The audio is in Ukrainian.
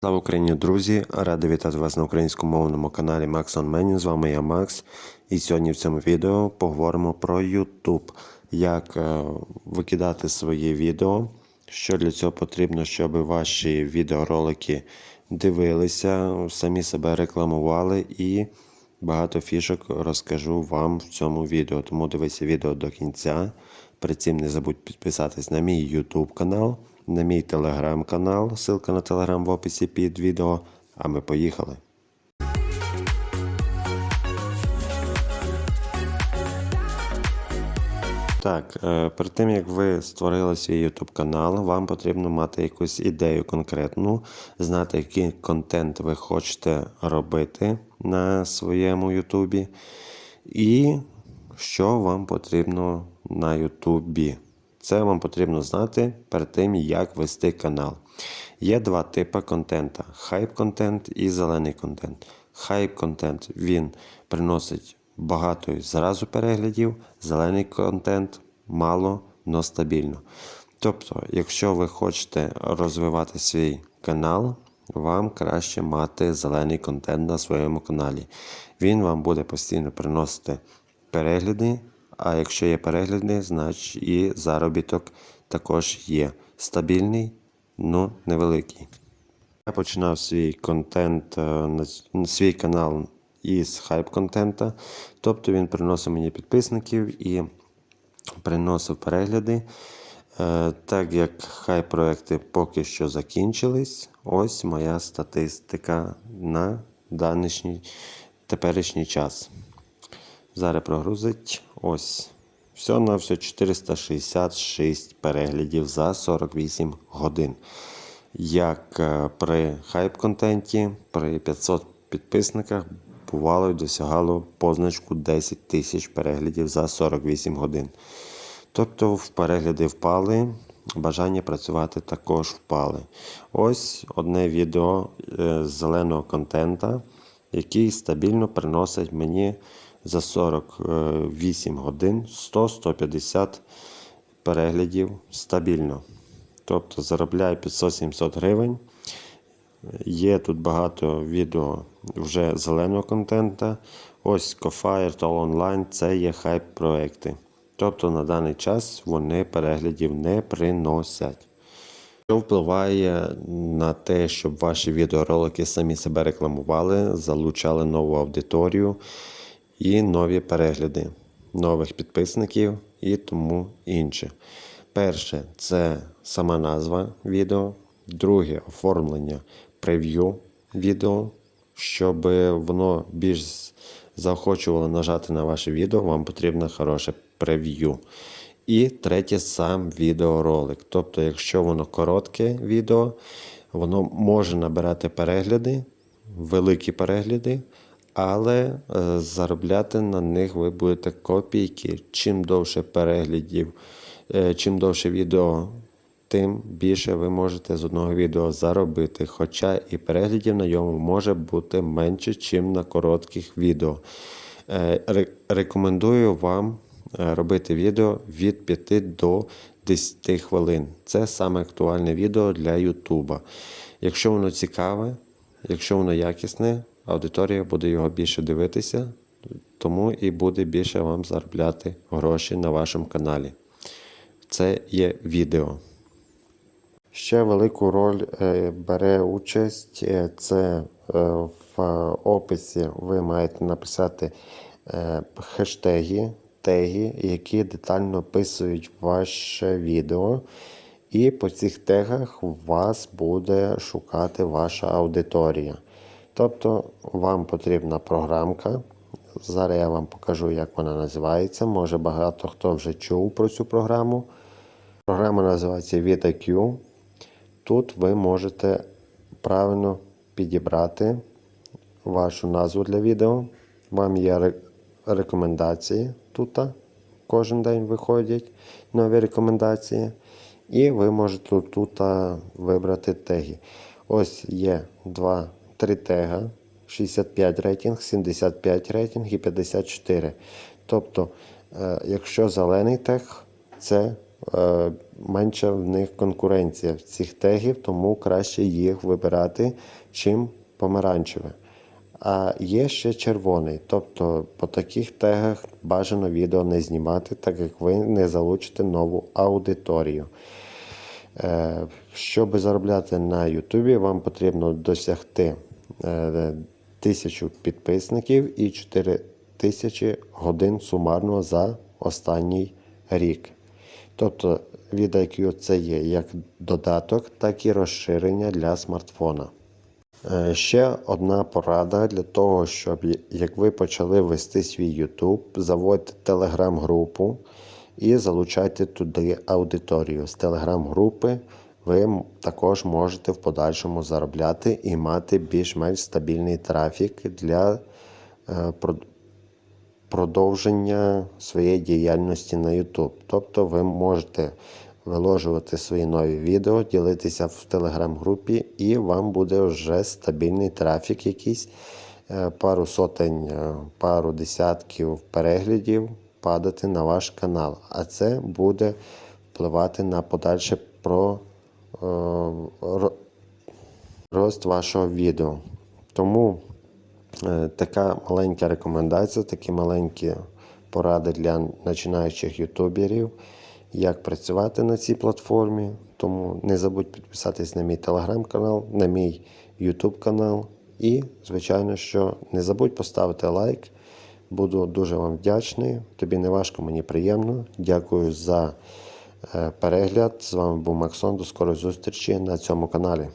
Слава Україні, друзі! Радий вітати вас на українськомовному каналі Max on Menu. З вами я Макс. І сьогодні в цьому відео поговоримо про YouTube, як е, викидати свої відео, що для цього потрібно, щоб ваші відеоролики дивилися, самі себе рекламували і багато фішок розкажу вам в цьому відео. Тому дивися відео до кінця. При цим не забудь підписатись на мій YouTube канал, на мій телеграм канал. Ссылка на телеграм в описі під відео. А ми поїхали. Так, е, перед тим як ви створили свій YouTube канал, вам потрібно мати якусь ідею конкретну, знати, який контент ви хочете робити на своєму YouTube, і що вам потрібно на YouTube. Це вам потрібно знати перед тим, як вести канал. Є два типи контента: хайп-контент і зелений контент. Хайп-контент він приносить багато і зразу переглядів, зелений контент мало, но стабільно. Тобто, якщо ви хочете розвивати свій канал, вам краще мати зелений контент на своєму каналі. Він вам буде постійно приносити перегляди, а якщо є перегляди, значить і заробіток також є стабільний, але невеликий. Я починав свій контент, е, свій канал із хайп-контента. Тобто він приносив мені підписників і приносив перегляди. Е, Так як хайп-проекти поки що закінчились, ось моя статистика на данішній теперішній час. Зараз прогрузить ось. Все на все 466 переглядів за 48 годин. Як е, при хайп-контенті, при 500 підписниках бувало і досягало позначку 10 тисяч переглядів за 48 годин. Тобто в перегляди впали, бажання працювати також впали. Ось одне відео е, з зеленого контента, який стабільно приносить мені за 48 годин 100-150 переглядів стабільно. Тобто заробляю 500-700 гривень. Є тут багато відео вже зеленого контента. Ось Cofire, Toll Online це є хайп-проекти. Тобто на даний час вони переглядів не приносять. Що впливає на те, щоб ваші відеоролики самі себе рекламували, залучали нову аудиторію і нові перегляди, нових підписників і тому інше. Перше це сама назва відео. Друге оформлення прев'ю відео. Щоб воно більш заохочувало нажати на ваше відео, вам потрібно хороше прев'ю. І третє сам відеоролик. Тобто, якщо воно коротке відео, воно може набирати перегляди, великі перегляди, але е, заробляти на них ви будете копійки. Чим довше переглядів, е, чим довше відео, тим більше ви можете з одного відео заробити. Хоча і переглядів на ньому може бути менше, ніж на коротких відео. Е, Рекомендую вам робити відео від 5 до 10 хвилин. Це саме актуальне відео для Ютуба. Якщо воно цікаве, якщо воно якісне, аудиторія буде його більше дивитися, тому і буде більше вам заробляти гроші на вашому каналі. Це є відео. Ще велику роль е, бере участь. е, Це е, в описі ви маєте написати е, хештеги, теги, які детально описують ваше відео. І по цих тегах вас буде шукати ваша аудиторія. Тобто вам потрібна програмка. Зараз я вам покажу, як вона називається. Може багато хто вже чув про цю програму. Програма називається VitaQ. Тут ви можете правильно підібрати вашу назву для відео. Вам є рекомендації тут. Кожен день виходять нові рекомендації. І ви можете тут вибрати теги. Ось є два, три тега. 65 рейтинг, 75 рейтинг і 54. Тобто, е, якщо зелений тег, це е, менша в них конкуренція в цих тегів, тому краще їх вибирати, чим помаранчеве. А є ще червоний, тобто по таких тегах бажано відео не знімати, так як ви не залучите нову аудиторію. Е, Щоб заробляти на Ютубі, вам потрібно досягти е, тисячу підписників і 4 тисячі годин сумарно за останній рік. Тобто від це є як додаток, так і розширення для смартфона. Е, Ще одна порада для того, щоб як ви почали вести свій YouTube, заводьте телеграм-групу і залучайте туди аудиторію. З телеграм-групи ви також можете в подальшому заробляти і мати більш-менш стабільний трафік для е, продовження своєї діяльності на YouTube. Тобто ви можете виложувати свої нові відео, ділитися в телеграм-групі, і вам буде вже стабільний трафік якийсь, е, пару сотень, е, пару десятків переглядів падати на ваш канал. А це буде впливати на подальше про е, рост вашого відео. Тому Така маленька рекомендація, такі маленькі поради для починаючих ютуберів, як працювати на цій платформі. Тому не забудь підписатись на мій телеграм-канал, на мій ютуб канал. І, звичайно, що не забудь поставити лайк. Буду дуже вам вдячний. Тобі не важко, мені приємно. Дякую за е, перегляд. З вами був Максон. До скорої зустрічі на цьому каналі.